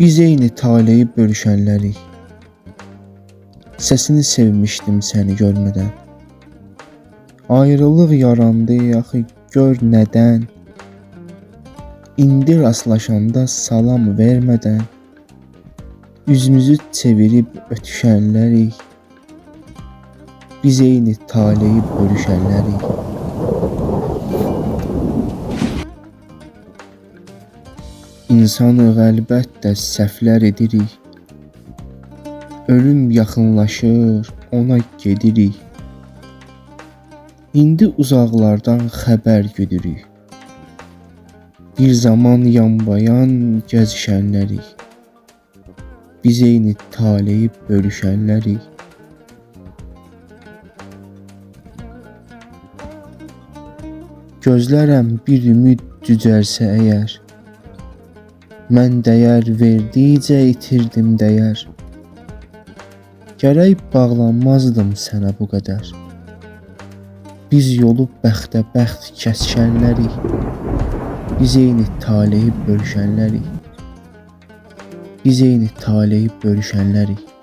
Biz eyni taleyi bölüşənlərik. Səsini sevmişdim səni görmədən. Ayrılıq yarandı axı gör nədən? İndi rastlaşanda salam vermədən üzümüzü çevirib ötüşənlərik. Biz eyni taleyi bölüşənlərik. İnsanıq əlbəttə səhvlər edirik. Ölüm yaxınlaşır, ona gedirik. İndi uzaqlardan xəbər güdürük. Bir zaman yanbayan gəzişənlərik. Biz eyni taleyi bölüşənlərik. Gözlərəm bir ümid cücərsə əgər. Mən dəyər verdikcə itirdim dəyər. Gərək bağlanmazdım sənə bu qədər. Biz yolu bəxtə bəxt kəsişənlərik. Biz eyni taleyi bölüşənlərik. Biz eyni taleyi bölüşənlərik.